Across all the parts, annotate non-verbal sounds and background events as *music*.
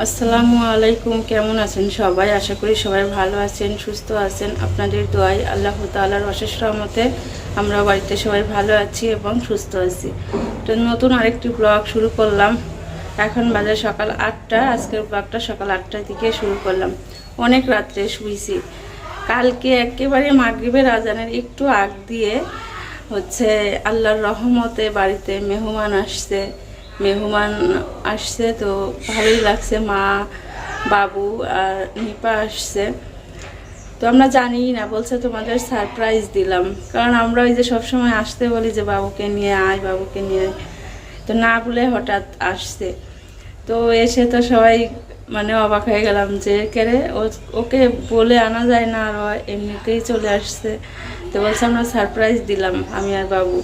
আসসালামু আলাইকুম, কেমন আছেন সবাই? আশা করি সবাই ভালো আছেন, সুস্থ আছেন। আপনাদের দোয়াই আল্লাহ তাআলার অশেষ রহমতে আমরা বাড়িতে সবাই ভালো আছি এবং সুস্থ আছি। তো নতুন আরেকটি ব্লগ শুরু করলাম। এখন বাজে সকাল আটটা, আজকের ব্লগটা সকাল আটটার দিকে শুরু করলাম। অনেক রাত্রে শুয়েছি কালকে একেবারে মাগরিবের আজানের একটু আগ দিয়ে হচ্ছে আল্লাহর রহমতে বাড়িতে মেহমান আসছে। মেহমান আসছে, তো ভালোই লাগছে। মা, বাবু আর নিপা আসছে। তো আমরা জানি না, বলছে তোমাদের সারপ্রাইজ দিলাম। কারণ আমরা ওই যে সবসময় আসতে বলি যে, বাবুকে নিয়ে আয়, বাবুকে নিয়ে আয়। তো না বলে হঠাৎ আসছে। তো এসে তো সবাই মানে অবাক হয়ে গেলাম যে কেরে ওকে বলে আনা যায় না, আর এমনিতেই চলে আসছে। তো বলছে, আমরা সারপ্রাইজ দিলাম, আমি আর বাবু।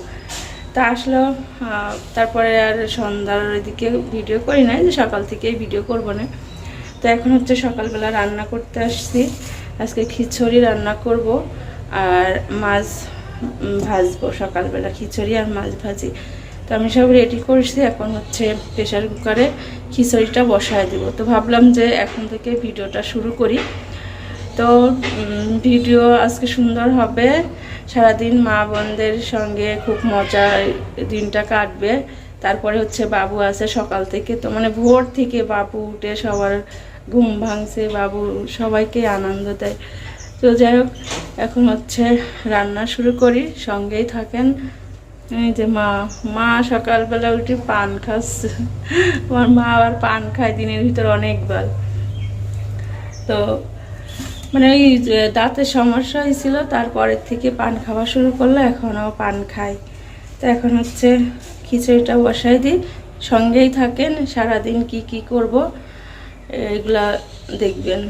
তা আসলো তারপরে আর সন্ধ্যার দিকে ভিডিও করি নাই, যে সকাল থেকেই ভিডিও করব না। তো এখন হচ্ছে সকালবেলা রান্না করতে আসছি। আজকে খিচুড়ি রান্না করব, আর মাছ ভাজবো সকালবেলা, খিচুড়ি আর মাছ ভাজি। তো আমি সব রেডি করছি, এখন হচ্ছে প্রেশার কুকারে খিচুড়িটা বসায় দেবো। তো ভাবলাম যে এখন থেকে ভিডিওটা শুরু করি। তো ভিডিও আজকে সুন্দর হবে। সারাদিন মা বোনদের সঙ্গে খুব মজার দিনটা কাটবে। তারপরে হচ্ছে বাবু আছে সকাল থেকে, তো মানে ভোর থেকে বাবু উঠে সবার ঘুম ভাঙছে, বাবু সবাইকে আনন্দ দেয়। তো যাই হোক, এখন হচ্ছে রান্না শুরু করি, সঙ্গেই থাকেন। এই যে মা মা সকালবেলা উঠে পান খাচ্ছে। আমার মা আবার পান খায় দিনের ভিতর অনেকবার। তো মানে ওই দাঁতের সমস্যা হয়েছিল, তারপরের থেকে পান খাওয়া শুরু করল, এখনও পান খায় তো এখন হচ্ছে খিচুড়িটা বসাই দিই, সঙ্গেই থাকেন, সারাদিন কি কি করব, এগুলা দেখবেন।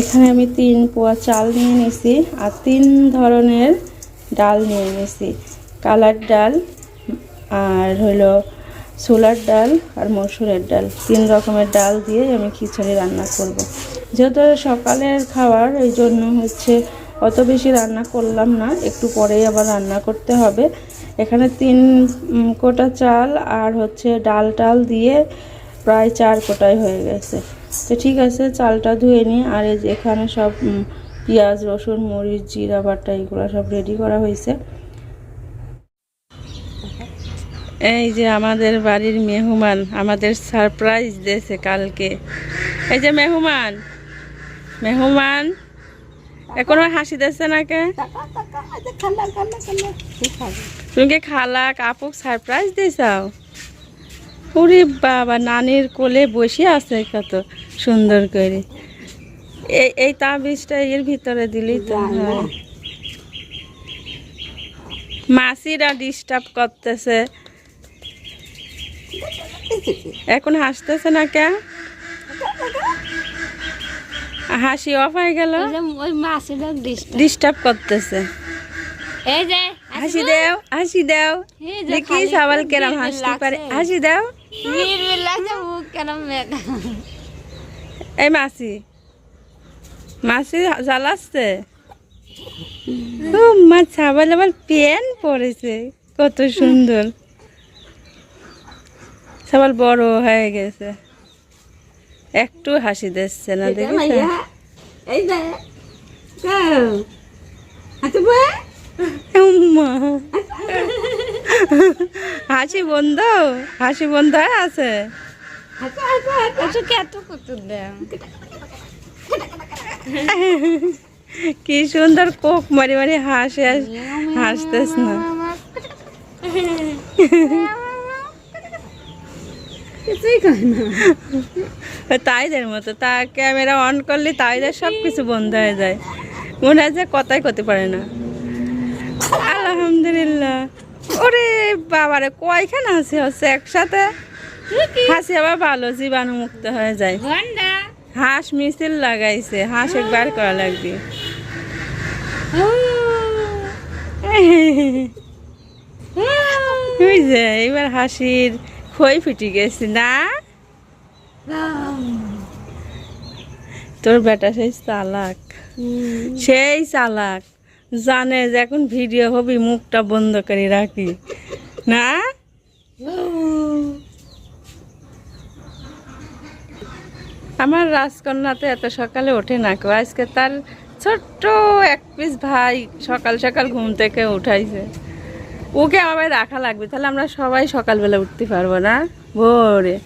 এখানে আমি তিন পোয়া চাল নিয়ে নিয়েছি আর তিন ধরনের ডাল নিয়ে নিয়েছি কালার ডাল, আর হলো ছোলার ডাল আর মসুরের ডাল। তিন রকমের ডাল দিয়ে আমি খিচুড়ি রান্না করব। যেহেতু সকালের খাবার, এই জন্য হচ্ছে অত বেশি রান্না করলাম না। একটু পরেই আবার রান্না করতে হবে। এখানে তিন কোটা চাল আর হচ্ছে ডাল টাল দিয়ে প্রায় চার কোটায় হয়ে গেছে। তো ঠিক আছে, চালটা ধুয়ে নিই। আর এখানে সব পেঁয়াজ, রসুন, মরিচ, জিরা, বাটা, এগুলো সব রেডি করা হয়েছে। এই যে আমাদের বাড়ির মেহমান আমাদের সারপ্রাইজ দিয়েছে কালকে। এই যে মেহমান মেহমান, এখনও হাসি দিচ্ছে না কে? তুমি কি খালা কাপুক সারপ্রাইজ দিয়েছাও? ওরে বাবা, নানির কোলে বসে আছে কত সুন্দর করে। এই এই তাবিজটা এর ভিতরে দিলেই তো মাসিরা ডিস্টার্ব করতেছে। এখন হাসতেছে না কে? হাসি অফ হয়ে গেল। ওই মাছের ডিস্টার্ব করতেছে। এই যে হাসি দাও হাসি দাও। এই যে দেখি খালি কেরাম হাসতে পারে। হাসি দাও। বিড়বিড় লাগছে মুখ কেন মেঘা। এই মাসি। মাসি জ্বালাচ্ছে। ও মা আবার পেন পরেছে। কত সুন্দর। ছাবাল বড় হয়ে গেছে। একটু হাসি দিচ্ছে না দেখেছে আচ্ছা। *laughs* হাসি বন্ধ হাসি বন্ধ হয়ে আছে। আচ্ছা আচ্ছা আচ্ছা। কত কত দেয়? কি সুন্দর কোক মারি মারি হাসে হাসতেছ না। *laughs* কিছুই কয় না। তাইদের মতো তা ক্যামেরা অন করলে তাইদের সব কিছু বন্ধ হয়ে যায়। মনে হয় যে কথাই করতে পারে না। আলহামদুলিল্লাহ। ওরে বাবারে কয়খানে হাসি হচ্ছে একসাথে? হাসি আবার ভালো জীবাণু মুক্ত হয়ে যায়। হাঁস মিছিল লাগাইছে হাঁস একবার করা লাগবে। এবার হাসির খই ফিটি গেছি না? তোর বেটা সেই চালাক। সেই চালাক। জানে যে এখন ভিডিও হবি মুখটা বন্ধ করে রাখি না? আমার রাজকন্যাতে এত সকালে ওঠে না কেউ আজকে তার ছোট্ট এক পিস ভাই সকাল সকাল ঘুম থেকে উঠাইছে। ওকে আমার রাখা লাগবে তাহলে আমরা সবাই সকালবেলা উঠতে পারব না? ভোরে।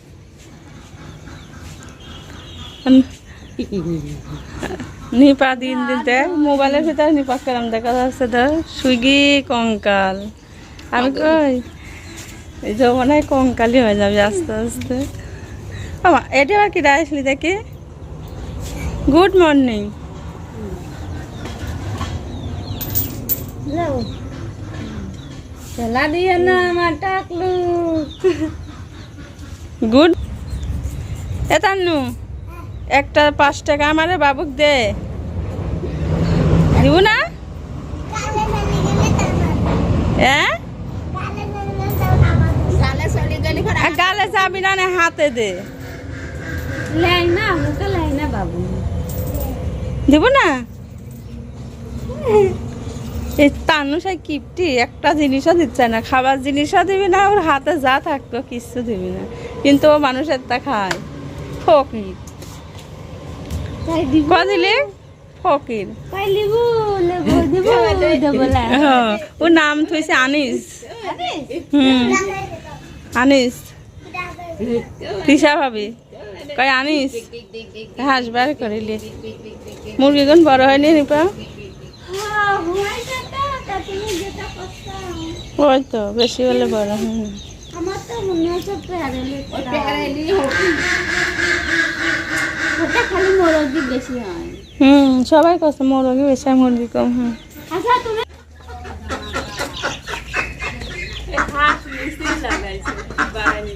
নিপা দিন দিতে মোবাইলের ভিতরে নিপা কেরাম দেখা যাচ্ছে তো সুইগি কঙ্কাল। আমি কই? এই যে মনে হয় কঙ্কালই হয়ে যাবে আস্তে আস্তে। আমা, এটা আবার কি আসলি দেখি? Good morning. খেলা দিয়ে না আমার টাকলু। গুড। এতান্নু একটা পাঁচ টাকা আমারে বাবুক দে। দিব না? হ্যাঁ গালে যাবি না না হাতে দে। লাই না মুখে লাই না বাবু। দিব না? এই কিপটি একটা জিনিসও দিচ্ছে না। খাবার জিনিসও দিবি না ওর হাতে যা থাকতো দিবি না। কিন্তু ও মানুষের তা খায়। ফকির। ফকির। নাম থইছে আনিস। হুম। আনিস। তৃষা ভাবি। কয় আনিস? হাসবার করিলি। মুরগিগুন বড় হয়নি নিপা ওই তো বেশি হলে বড় হুম হয় হুম, সবাই কষ্ট, মুরগি বেশি, মুরগি কম মিস্ত্রি লাগাইছে বাড়ানি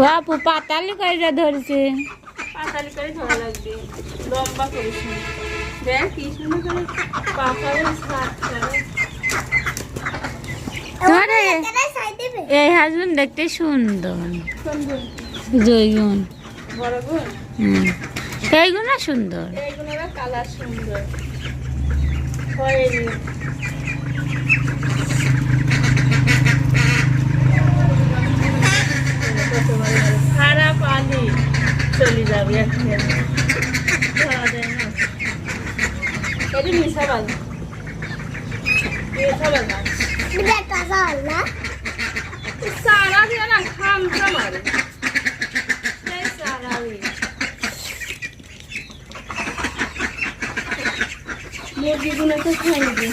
বাপু পাতালি করে ধরছে। পাতালি করে ধরা লাগবে। লম্বা করিস দেখ কি সুন্দর করে পাতালে সাত করে। এই হাজবেন্ড দেখতে সুন্দর। হুম। এইগুলো সুন্দর। এইগুলোর কালার সুন্দর হয়নি সারা পানি চলে যাবে একসাথে ধরা যায় না এটা মিশা বাল মিশা বাল সারা দিয়ে না খামটা মারে সেই সারা দিয়ে মুরগিগুলোকে খাই দিই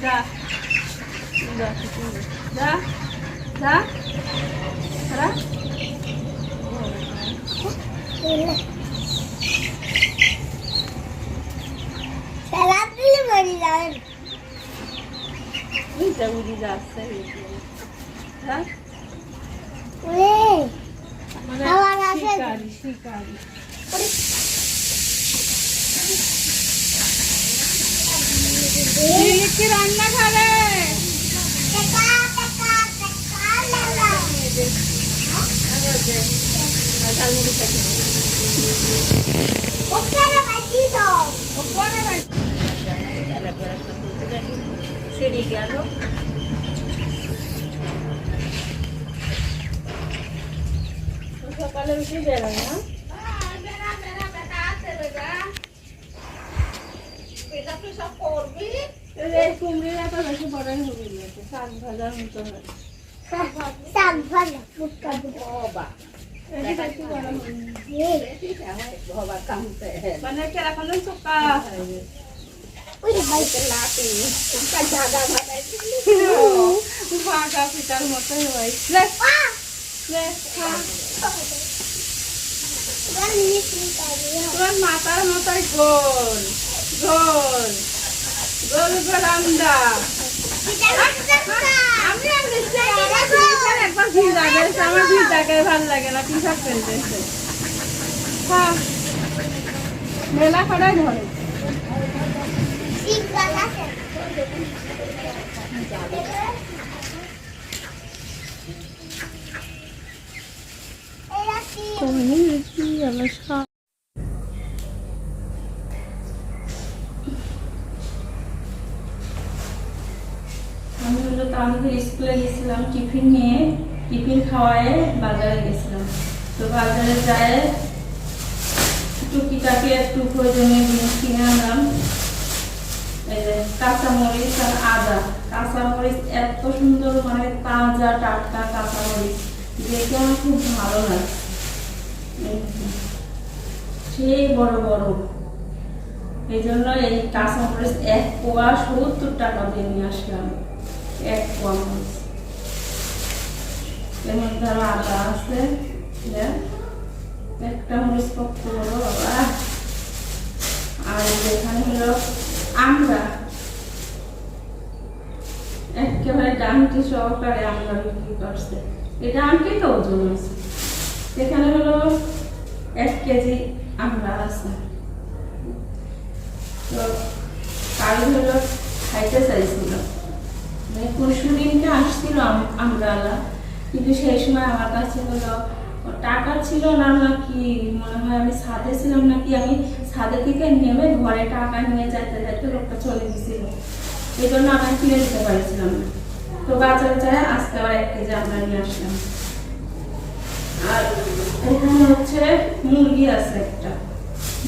যা যা যা যা যা এইটা উড়ি যাচ্ছে যা মানে আবার আসে। শিকারি শিকারি কি রান্না খাবে সিঁড়ি গেল সকালে উঠে বেরোয় না কুমড়ির এত বেশি বড়ই হবে শাক ভাজার মতো হয় এটা বেশি বড় হয়নি। কেরকম যেন চোখা গেছে। ফাঁকা পিতার মতো লে, লে, খা। তোমার মাথার মতোই গোল গোল গোল গোল আন্দা আমার ভালো লাগে ফেলতেছে হ্যাঁ। আমি হলো তামিদের স্কুলে গেছিলাম টিফিন নিয়ে। টিফিন খাওয়ায় বাজারে গেছিলাম। তো বাজারে যায় টুকিটাকি একটু প্রয়োজনীয় জিনিস কিনে আনলাম। কাঁচামরিচ আর আদা। কাঁচামরিচ এত সুন্দর মানে তাজা, টাটকা কাঁচামরিচ। দেখে আমার খুব ভালো লাগে। সেই বড় বড়। এই জন্য এই কাঁচামরিচ এক পোয়া সত্তর টাকা দিয়ে নিয়ে আসলাম। এক পোয়া মরিচ। এর মধ্যে আদা আছে একটা মরিচ পক্ত বাবা। আর এখানে হলো আমরা একেবারে ডানটি সহকারে আমরা বিক্রি করছে। এই ডানটি তো ওজন আছে। এখানে হলো এক কেজি আমরা আছে। তো কাল হলো খাইতে চাইছিল মানে পরশু দিনটা আসছিল আম- আমরালা কিন্তু সেই সময় আমার কাছে হলো টাকা ছিল না নাকি? মনে হয় আমি ছাদে ছিলাম নাকি? আমি ছাদে থেকে নেমে ঘরে টাকা নিয়ে যাইতে যাইতে লোকটা চলে গেছিল। এই জন্য আমি কিনে দিতে পারছিলাম না। তো বাজারে যায় আজকে আবার এক কেজি আমরা নিয়ে আসলাম। আর এখানে হচ্ছে মুরগি আছে একটা।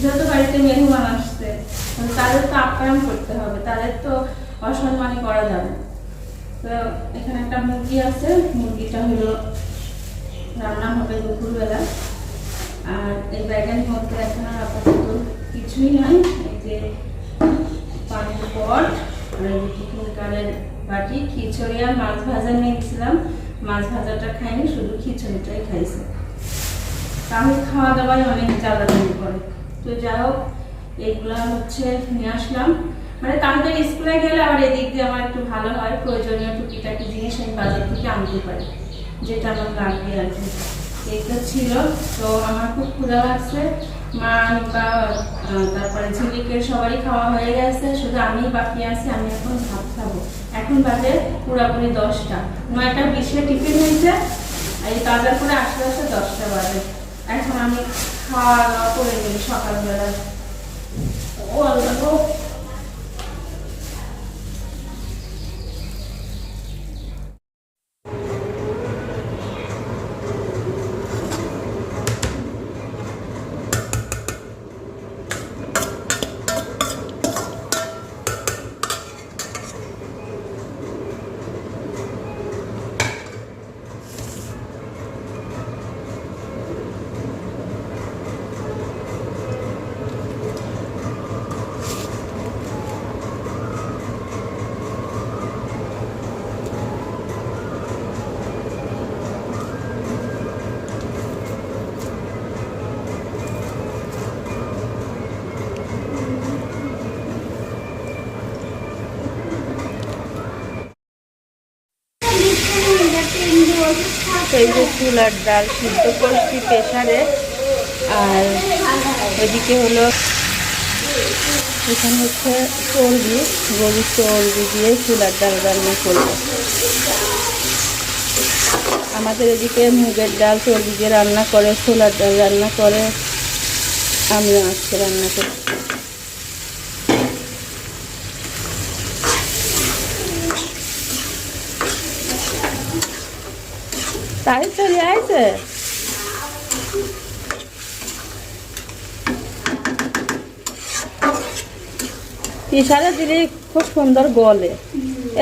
যত বাড়িতে মেহমান আসছে, তাদের তো আপ্যায়ন করতে হবে, তাদের তো অসম্মানই করা যাবে। না। তো এখানে একটা মুরগি আছে, মুরগিটা হলো রান্না হবে দুপুরবেলা। আর এই ব্যাগের মধ্যে এখন আর আপাতত কিছুই নাই। এই যে পানির পট, আর কারের বাটি, খিচুড়ি আর মাছ ভাজা নিয়ে গেছিলাম মাছ ভাজাটা খাইনি, শুধু খিচুড়িটাই খাইছে। তাহলে খাওয়া দাওয়ায় অনেক জ্বালাতন করে। তো যাই হোক এইগুলা হচ্ছে নিয়ে আসলাম। মানে তাদের স্কুলে গেলে আবার এদিক দিয়ে আমার একটু ভালো হয়। প্রয়োজনীয় টুকিটাকি জিনিস আমি বাজার থেকে আনতে পারি, যেটা আমার লাগবে আর কি এইটা ছিল। তো আমার খুব ক্ষুধা লাগছে। মা বা তারপরে ঝিলিকের সবাই খাওয়া হয়ে গেছে। শুধু আমি বাকি আছি, আমি এখন ভাত খাব। এখন বাজে পুরাপুরি দশটা। নয়টা বিশে টিফিন হয়েছে। এই বাজার করে আসতে আসতে দশটা বাজে। এখন আমি খাওয়া দাওয়া করে নিই সকালবেলা। ও আল্লাহ এই যে চুলার ডাল সিদ্ধ করছি প্রেশারে আর ওইদিকে হলো এখানে হচ্ছে চর্বি, গরুর চর্বি দিয়ে চুলার ডাল রান্না করব। আমাদের এদিকে মুগের ডাল চর্বি দিয়ে রান্না করে, ছোলার ডাল রান্না করে। আমিও আজকে রান্না করি তাই চলে আইছে। ইশারা দিলে খুব সুন্দর গলে।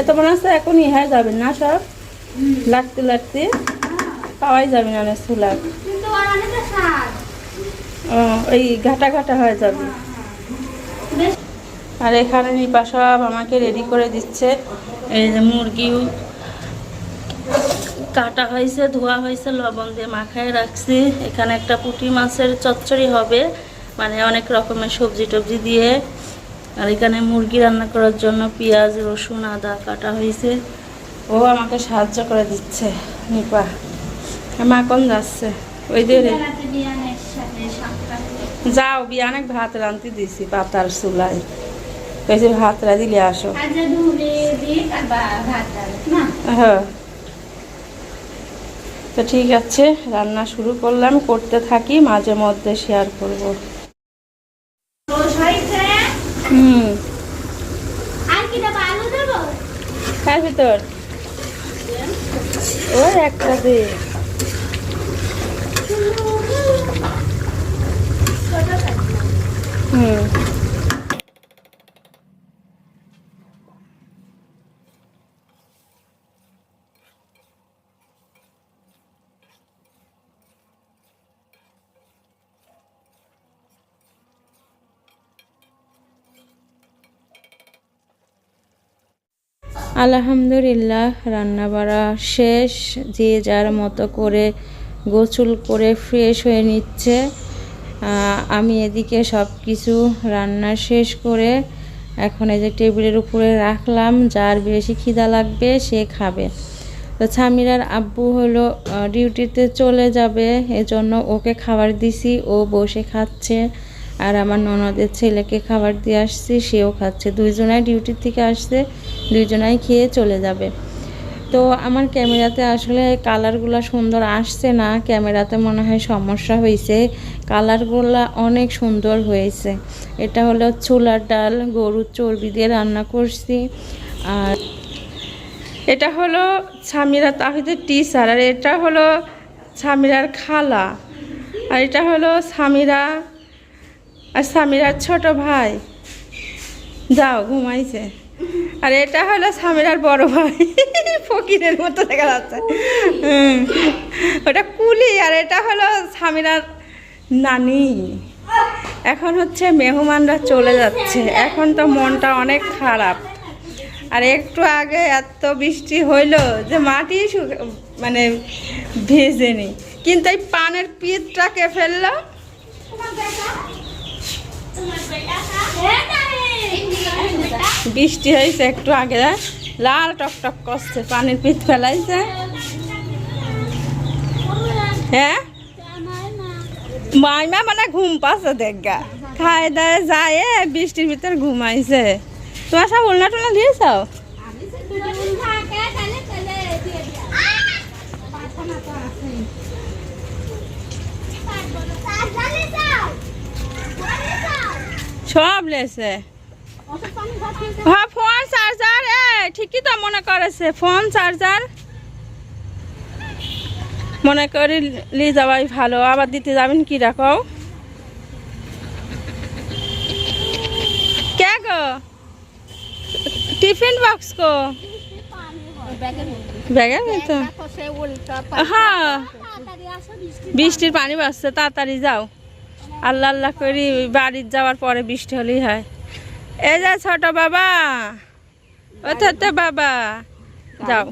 এত মনে হচ্ছে এখন ইহাই যাবে না সব? লাগতে লাগতে। পাওয়াই যাবে না অনেকটা ওই ঘাটা ঘাটা হয়ে যাবে। আর এখানে নিপা সব আমাকে রেডি করে দিচ্ছে। এই যে মুরগিও কাটা হয়েছে ধোয়া হয়েছে লবণ দিয়ে মাখায় রাখছি। এখানে একটা পুঁটি মাছের চচ্চড়ি হবে মানে অনেক রকমের সবজি টবজি দিয়ে। আর এখানে মুরগি রান্না করার জন্য পেঁয়াজ রসুন আদা কাটা হয়েছে। ও আমাকে সাহায্য করে দিচ্ছে নিপা। মা কোন যাচ্ছে? ওই দিয়ে যাও বিয়ানে ভাত রাঁধতে দিছি পাতার চুলাই কইছে ভাত রা দিলে আসো না? হ্যাঁ। তো ঠিক আছে, রান্না শুরু করলাম, করতে থাকি, মাঝে মধ্যে শেয়ার করব। হুম। কার ভিতর? ওই একটা হুম। আলহামদুলিল্লাহ রান্না বাড়া শেষ। যে যার মতো করে গোসল করে ফ্রেশ হয়ে নিচ্ছে। আমি এদিকে সব কিছু রান্না শেষ করে এখন এই যে টেবিলের উপরে রাখলাম। যার বেশি খিদা লাগবে সে খাবে। তো ছামিরার আব্বু হলো ডিউটিতে চলে যাবে, এজন্য ওকে খাবার দিছি। ও বসে খাচ্ছে। আর আমার ননদের ছেলেকে খাবার দিয়ে আসছি, সেও খাচ্ছে। দুইজনাই ডিউটির থেকে আসছে, দুইজনাই খেয়ে চলে যাবে। তো আমার ক্যামেরাতে আসলে কালারগুলো সুন্দর আসছে না, ক্যামেরাতে মনে হয় সমস্যা হয়েছে কালারগুলো অনেক সুন্দর হয়েছে। এটা হলো ছোলার ডাল, গরুর চর্বি দিয়ে রান্না করছি। আর এটা হলো সামিরা তাহিদের টিচার আর এটা হলো সামিরার খালা। আর এটা হলো সামিরা আর সামিরার ছোট ভাই। যাও, ঘুমাইছে। আর এটা হলো সামিরার বড় ভাই। *laughs* ফকিরের মতো দেখা যাচ্ছে। ওটা কুলি আর এটা হলো সামিরার নানি। এখন হচ্ছে মেহমানরা চলে যাচ্ছে। এখন তো মনটা অনেক খারাপ। আর একটু আগে এত বৃষ্টি হইল যে মাটি মানে ভেজেনি। কিন্তু এই পানের পিঠটাকে ফেলল। বৃষ্টি হয়েছে একটু আগে লাল টক টক করছে, পানির পিঠ ফেলাইছে। হ্যাঁ? মাইমা মানে ঘুম পাচ্ছে দেখা খায় দায় যায়, বৃষ্টির ভিতর ঘুমাইছে। তোমার সব উল্না টুলনা দিয়েছ সব লেছে। হ্যাঁ ফোন চার্জার এ ঠিকই তো মনে করেছে। ফোন চার্জার মনে করি লি যাওয়াই ভালো। আবার দিতে যাবেন কি রাখো কে গো? টিফিন বক্স কো? ব্যাগের ভিতর হ্যাঁ। বৃষ্টির পানি বাসছে তাড়াতাড়ি যাও। আল্লাহ আল্লাহ করি বাড়ির যাওয়ার পরে বৃষ্টি হলেই হয়। এই যে ছোট বাবা ও তো বাবা যাও।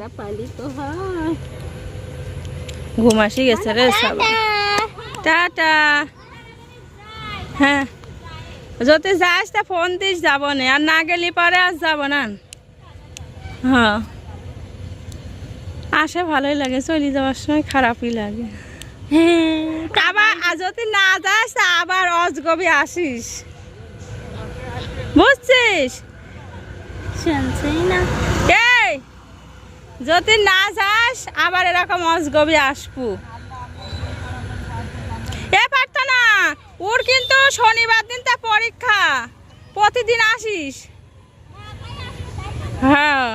ঘুম আসি গেছে রে সব টাটা। হ্যাঁ। যদি যাস তা ফোন দিস যাব না। আর না গেলি পরে আর যাব না। হ্যাঁ। আসে ভালোই লাগে চলে যাওয়ার সময় খারাপই লাগে। আবার যদি না যাস আবার অজগবি আসিস। বুঝছিস? এই যদি না যাস আবার এরকম অজগবি আসব। এ পারতো না ওর কিন্তু শনিবার দিন তা পরীক্ষা প্রতিদিন আসিস। হ্যাঁ।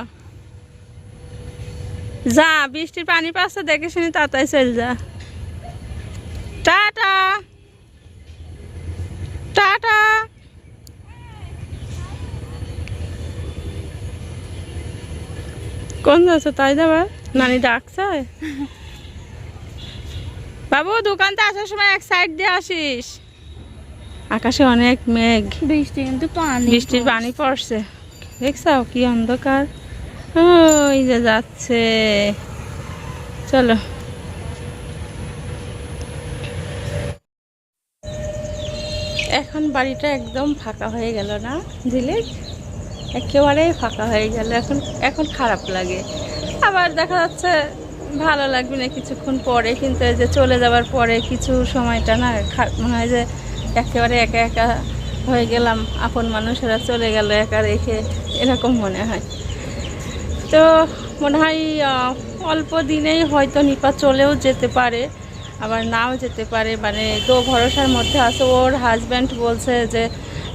যা বৃষ্টির পানি পাচ্ছে দেখে শুনি তাড়াতাড়ি চল যা। টাটা। টাটা। কোন যাচ্ছে তাই যাবার নানি ডাকছে? বাবু দোকানতে আসার সময় এক সাইড দিয়ে আসিস। আকাশে অনেক মেঘ। বৃষ্টি কিন্তু পানি বৃষ্টির পানি পড়ছে। দেখছ কি অন্ধকার? ওই যে যাচ্ছে। চলো। এখন বাড়িটা একদম ফাঁকা হয়ে গেল না, দিলে একেবারেই ফাঁকা হয়ে গেল। এখন এখন খারাপ লাগে। আবার দেখা যাচ্ছে ভালো লাগবে না কিছুক্ষণ পরে, কিন্তু এই যে চলে যাওয়ার পরে কিছু সময়টা না মনে হয় যে একেবারে একা একা হয়ে গেলাম, আপন মানুষেরা চলে গেল একা রেখে, এরকম মনে হয়। তো মনে হয় অল্প দিনেই হয়তো নিপা চলেও যেতে পারে। আবার নাও যেতে পারে। মানে তো ভরসার মধ্যে আছে। ওর হাজব্যান্ড বলছে যে,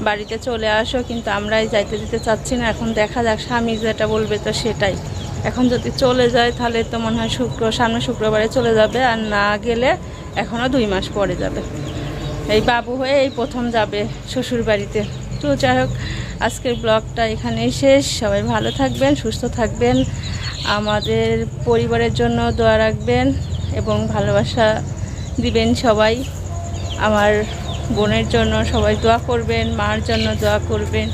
বাড়িতে চলে আসো, কিন্তু আমরাই যাইতে দিতে চাচ্ছি না। এখন দেখা যাক, স্বামী যেটা বলবে তো সেটাই। এখন যদি চলে যায়, তাহলে তো মনে হয় শুক্র, সামনে শুক্রবারে চলে যাবে। আর না গেলে এখনও দুই মাস পরে যাবে। এই বাবু হয়ে এই প্রথম যাবে শ্বশুর বাড়িতে তো যাই হোক, আজকের ব্লগটা এখানেই শেষ। সবাই ভালো থাকবেন, সুস্থ থাকবেন। আমাদের পরিবারের জন্য দোয়া রাখবেন। এবং ভালোবাসা দিবেন সবাই। আমার বোনের জন্য সবাই দোয়া করবেন, মার জন্য দোয়া করবেন।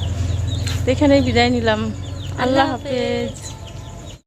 এখানেই বিদায় নিলাম। আল্লাহ হাফেজ।